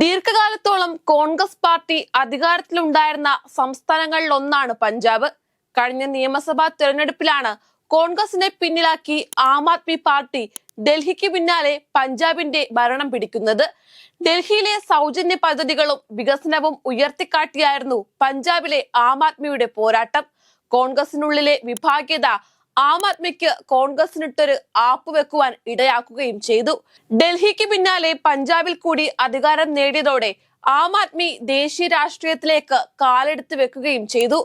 ദീർഘകാലത്തോളം Congress party അധികാരത്തിലുണ്ടായിരുന്ന സംസ്ഥാനങ്ങളിൽ ഒന്നാണ് പഞ്ചാബ്. കഴിഞ്ഞ നിയമസഭാ തെരഞ്ഞെടുപ്പിലാണ് കോൺഗ്രസിനെ പിന്നിലാക്കി ആം ആദ്മി പാർട്ടി ഡൽഹിക്ക് പിന്നാലെ പഞ്ചാബിന്റെ ഭരണം പിടിക്കുന്നത്. ഡൽഹിയിലെ സൗജന്യ പദ്ധതികളും വികസനവും ഉയർത്തിക്കാട്ടിയായിരുന്നു പഞ്ചാബിലെ ആം ആദ്മിയുടെ പോരാട്ടം. കോൺഗ്രസിനുള്ളിലെ വിഭാഗ്യത ആം ആദ്മിക്ക് കോൺഗ്രസിനിട്ടൊരു ആപ്പ് വെക്കുവാൻ ഇടയാക്കുകയും ചെയ്തു. ഡൽഹിക്ക് പിന്നാലെ പഞ്ചാബിൽ കൂടി അധികാരം നേടിയതോടെ ആം ആദ്മി ദേശീയ രാഷ്ട്രീയത്തിലേക്ക് കാലെടുത്ത് വെക്കുകയും ചെയ്തു.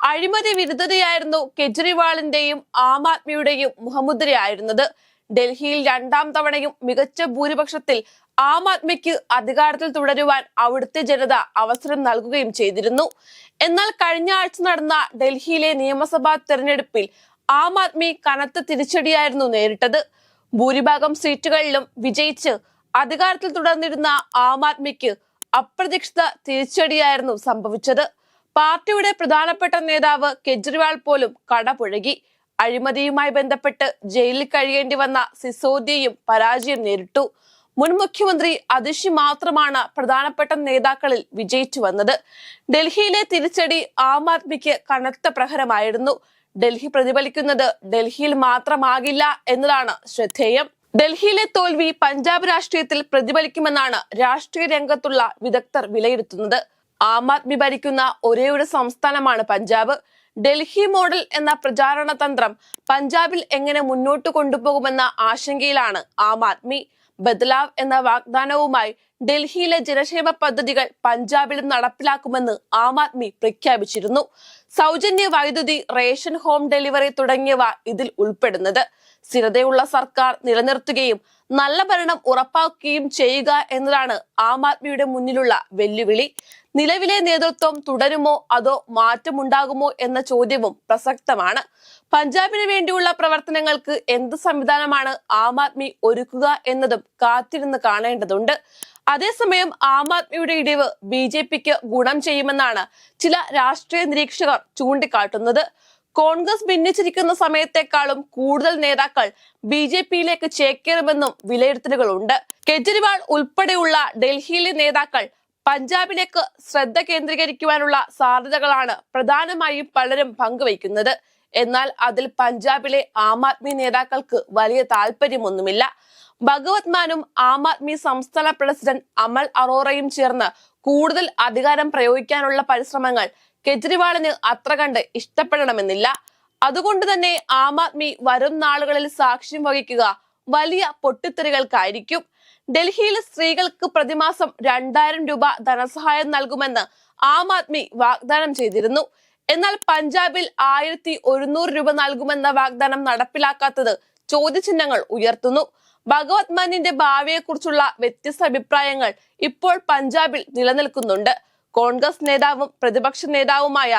അഴിമതി വിരുദ്ധതയായിരുന്നു കെജ്രിവാളിന്റെയും ആം ആദ്മിയുടെയും മുഖമുദ്രയായിരുന്നത്. ഡൽഹിയിൽ രണ്ടാം തവണയും മികച്ച ഭൂരിപക്ഷത്തിൽ ആം ആദ്മിക്ക് അധികാരത്തിൽ തുടരുവാൻ അവിടുത്തെ ജനത അവസരം നൽകുകയും ചെയ്തിരുന്നു. എന്നാൽ കഴിഞ്ഞ ആഴ്ച നടന്ന ഡൽഹിയിലെ നിയമസഭാ തെരഞ്ഞെടുപ്പിൽ ആം ആദ്മി കനത്ത തിരിച്ചടിയായിരുന്നു നേരിട്ടത്. ഭൂരിഭാഗം സീറ്റുകളിലും വിജയിച്ച് അധികാരത്തിൽ തുടർന്നിരുന്ന ആം ആദ്മിക്ക് അപ്രതീക്ഷിത തിരിച്ചടിയായിരുന്നു സംഭവിച്ചത്. പാർട്ടിയുടെ പ്രധാനപ്പെട്ട നേതാവ് കെജ്രിവാൾ പോലും കടപുഴകി. അഴിമതിയുമായി ബന്ധപ്പെട്ട് ജയിലിൽ കഴിയേണ്ടി വന്ന സിസോദിയയും പരാജയം നേരിട്ടു. മുൻ മുഖ്യമന്ത്രി അതിഷി മാത്രമാണ് പ്രധാനപ്പെട്ട നേതാക്കളിൽ വിജയിച്ചു വന്നത്. ഡൽഹിയിലെ തിരിച്ചടി ആം ആദ്മിക്ക് കനത്ത പ്രഹരമായിരുന്നു. ഡൽഹി പ്രതിഫലിക്കുന്നത് ഡൽഹിയിൽ മാത്രമാകില്ല എന്നതാണ് ശ്രദ്ധേയം. ഡൽഹിയിലെ തോൽവി പഞ്ചാബ് രാഷ്ട്രീയത്തിൽ പ്രതിഫലിക്കുമെന്നാണ് രാഷ്ട്രീയ രംഗത്തുള്ള വിദഗ്ധർ വിലയിരുത്തുന്നത്. ആം ആദ്മി ഭരിക്കുന്ന ഒരേ ഒരു സംസ്ഥാനമാണ് പഞ്ചാബ്. ഡൽഹി മോഡൽ എന്ന പ്രചാരണ തന്ത്രം പഞ്ചാബിൽ എങ്ങനെ മുന്നോട്ട് കൊണ്ടുപോകുമെന്ന ആശങ്കയിലാണ് ആം ആദ്മി. ബദലാവ് എന്ന വാഗ്ദാനവുമായി ഡൽഹിയിലെ ജനക്ഷേമ പദ്ധതികൾ പഞ്ചാബിലും നടപ്പിലാക്കുമെന്ന് ആം ആദ്മി പ്രഖ്യാപിച്ചിരുന്നു. സൗജന്യ വൈദ്യുതി റേഷൻ ഹോം ഡെലിവറി തുടങ്ങിയവ ഇതിൽ ഉൾപ്പെടുന്നത്. സ്ഥിരതയുള്ള സർക്കാർ നിലനിർത്തുകയും നല്ല ഭരണം ഉറപ്പാക്കുകയും ചെയ്യുക എന്നതാണ് ആം ആദ്മിയുടെ മുന്നിലുള്ള വെല്ലുവിളി. നിലവിലെ നേതൃത്വം തുടരുമോ അതോ മാറ്റമുണ്ടാകുമോ എന്ന ചോദ്യവും പ്രസക്തമാണ്. പഞ്ചാബിന് വേണ്ടിയുള്ള പ്രവർത്തനങ്ങൾക്ക് എന്ത് സംവിധാനമാണ് ആം ആദ്മി ഒരുക്കുക എന്നതും കാത്തിരുന്ന് കാണേണ്ടതുണ്ട്. അതേസമയം ആം ആദ്മിയുടെ ഇടിവ് ബി ജെ പിക്ക് ഗുണം ചെയ്യുമെന്നാണ് ചില രാഷ്ട്രീയ നിരീക്ഷകർ ചൂണ്ടിക്കാട്ടുന്നത്. കോൺഗ്രസ് ഭിന്നിച്ചിരിക്കുന്ന സമയത്തെക്കാളും കൂടുതൽ നേതാക്കൾ ബി ജെ പിയിലേക്ക് ചേക്കേറുമെന്നും വിലയിരുത്തലുകളുണ്ട്. കെജ്രിവാൾ ഉൾപ്പെടെയുള്ള ഡൽഹിയിലെ നേതാക്കൾ പഞ്ചാബിലേക്ക് ശ്രദ്ധ കേന്ദ്രീകരിക്കുവാനുള്ള സാധ്യതകളാണ് പ്രധാനമായും പലരും പങ്കുവയ്ക്കുന്നത്. എന്നാൽ അതിൽ പഞ്ചാബിലെ ആം ആദ്മി നേതാക്കൾക്ക് വലിയ താല്പര്യമൊന്നുമില്ല. ഭഗവത് മാനും ആം ആദ്മി സംസ്ഥാന പ്രസിഡന്റ് അമൽ അറോറയും ചേർന്ന് കൂടുതൽ അധികാരം പ്രയോഗിക്കാനുള്ള പരിശ്രമങ്ങൾ കെജ്രിവാളിന് അത്ര കണ്ട് ഇഷ്ടപ്പെടണമെന്നില്ല. അതുകൊണ്ട് തന്നെ ആം ആദ്മി വരും നാളുകളിൽ സാക്ഷ്യം വഹിക്കുക വലിയ പൊട്ടിത്തെറികൾക്കായിരിക്കും. ഡൽഹിയിൽ സ്ത്രീകൾക്ക് പ്രതിമാസം രണ്ടായിരം രൂപ ധനസഹായം നൽകുമെന്ന് ആം ആദ്മി വാഗ്ദാനം ചെയ്തിരുന്നു. എന്നാൽ പഞ്ചാബിൽ ആയിരത്തി ഒരുന്നൂറ് രൂപ നൽകുമെന്ന വാഗ്ദാനം നടപ്പിലാക്കാത്തത് ചോദ്യചിഹ്നങ്ങൾ ഉയർത്തുന്നു. ഭഗവത് മാനിന്റെ ഭാവിയെക്കുറിച്ചുള്ള വ്യത്യസ്ത അഭിപ്രായങ്ങൾ ഇപ്പോൾ പഞ്ചാബിൽ നിലനിൽക്കുന്നുണ്ട്. കോൺഗ്രസ് നേതാവും പ്രതിപക്ഷ നേതാവുമായ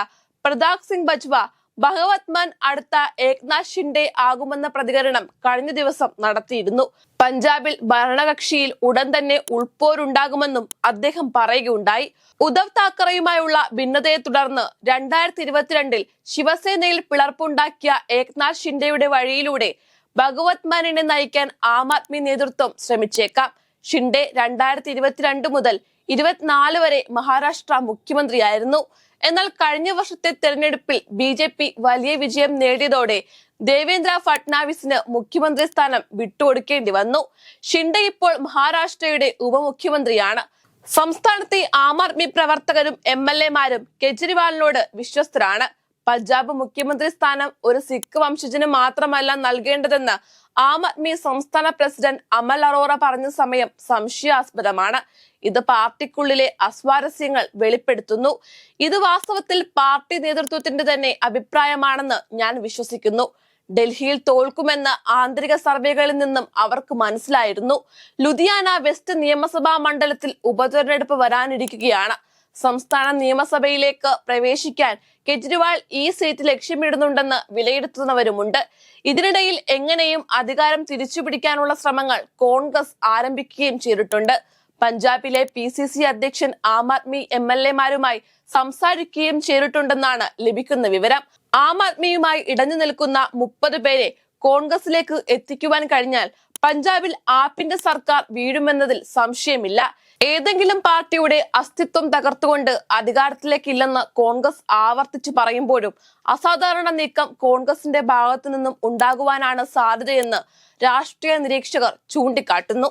പ്രതാപ് സിംഗ് ബജ്വ ഭഗവത് മാൻ അടുത്ത ഏക്നാഥ് ഷിൻഡെ ആകുമെന്ന പ്രതികരണം കഴിഞ്ഞ ദിവസം നടത്തിയിരുന്നു. പഞ്ചാബിൽ ഭരണകക്ഷിയിൽ ഉടൻ തന്നെ ഉൾപ്പോരുണ്ടാകുമെന്നും അദ്ദേഹം പറയുകയുണ്ടായി. ഉദ്ധവ് താക്കറെയുമായുള്ള ഭിന്നതയെ തുടർന്ന് രണ്ടായിരത്തി ഇരുപത്തിരണ്ടിൽ ശിവസേനയിൽ പിളർപ്പുണ്ടാക്കിയ ഏക്നാഥ് ഷിൻഡെയുടെ വഴിയിലൂടെ ഭഗവത് മാനിനെ നയിക്കാൻ ആം ആദ്മി നേതൃത്വം ശ്രമിച്ചേക്കാം. ഷിൻഡെ രണ്ടായിരത്തി ഇരുപത്തിരണ്ട് മുതൽ ഇരുപത്തിനാല് വരെ മഹാരാഷ്ട്ര മുഖ്യമന്ത്രിയായിരുന്നു. എന്നാൽ കഴിഞ്ഞ വർഷത്തെ തെരഞ്ഞെടുപ്പിൽ ബി ജെ പി വലിയ വിജയം നേടിയതോടെ ദേവേന്ദ്ര ഫട്നാവിസിന് മുഖ്യമന്ത്രി സ്ഥാനം വിട്ടുകൊടുക്കേണ്ടി വന്നു. ഷിൻഡെ ഇപ്പോൾ മഹാരാഷ്ട്രയുടെ ഉപമുഖ്യമന്ത്രിയാണ്. സംസ്ഥാനത്തെ ആം ആദ്മി പ്രവർത്തകരും എം എൽ എമാരും കെജ്രിവാളിനോട് വിശ്വസ്തരാണ്. പഞ്ചാബ് മുഖ്യമന്ത്രി സ്ഥാനം ഒരു സിഖ് വംശജന് മാത്രമല്ല നൽകേണ്ടതെന്ന് ആം ആദ്മി സംസ്ഥാന പ്രസിഡന്റ് അമൽ അറോറ പറഞ്ഞ സമയം സംശയാസ്പദമാണ്. ഇത് പാർട്ടിക്കുള്ളിലെ അസ്വാരസ്യങ്ങൾ വെളിപ്പെടുത്തുന്നു. ഇത് വാസ്തവത്തിൽ പാർട്ടി നേതൃത്വത്തിന്റെ തന്നെ അഭിപ്രായമാണെന്ന് ഞാൻ വിശ്വസിക്കുന്നു. ഡൽഹിയിൽ തോൽക്കുമെന്ന് ആന്തരിക സർവേകളിൽ നിന്നും അവർക്ക് മനസ്സിലായിരുന്നു. ലുധിയാന വെസ്റ്റ് നിയമസഭാ മണ്ഡലത്തിൽ ഉപതെരഞ്ഞെടുപ്പ് വരാനിരിക്കുകയാണ്. സംസ്ഥാന നിയമസഭയിലേക്ക് പ്രവേശിക്കാൻ കെജ്രിവാൾ ഈ സീറ്റ് ലക്ഷ്യമിടുന്നുണ്ടെന്ന് വിലയിരുത്തുന്നവരുമുണ്ട്. ഇതിനിടയിൽ എങ്ങനെയും അധികാരം തിരിച്ചുപിടിക്കാനുള്ള ശ്രമങ്ങൾ കോൺഗ്രസ് ആരംഭിക്കുകയും ചെയ്തിട്ടുണ്ട്. പഞ്ചാബിലെ പി സി സി അധ്യക്ഷൻ ആം ആദ്മി എം എൽ എമാരുമായി സംസാരിക്കുകയും ചെയ്തിട്ടുണ്ടെന്നാണ് ലഭിക്കുന്ന വിവരം. ആം ആദ്മിയുമായി ഇടഞ്ഞു നിൽക്കുന്ന മുപ്പത് പേരെ കോൺഗ്രസിലേക്ക് എത്തിക്കുവാൻ കഴിഞ്ഞാൽ പഞ്ചാബിൽ ആപ്പിന്റെ സർക്കാർ വീഴുമെന്നതിൽ സംശയമില്ല. ഏതെങ്കിലും പാർട്ടിയുടെ അസ്തിത്വം തകർത്തുകൊണ്ട് അധികാരത്തിലേക്കില്ലെന്ന് കോൺഗ്രസ് ആവർത്തിച്ചു പറയുമ്പോഴും അസാധാരണ നീക്കം കോൺഗ്രസിന്റെ ഭാഗത്തു നിന്നും ഉണ്ടാകുവാനാണ് സാധ്യതയെന്ന് രാഷ്ട്രീയ നിരീക്ഷകർ ചൂണ്ടിക്കാട്ടുന്നു.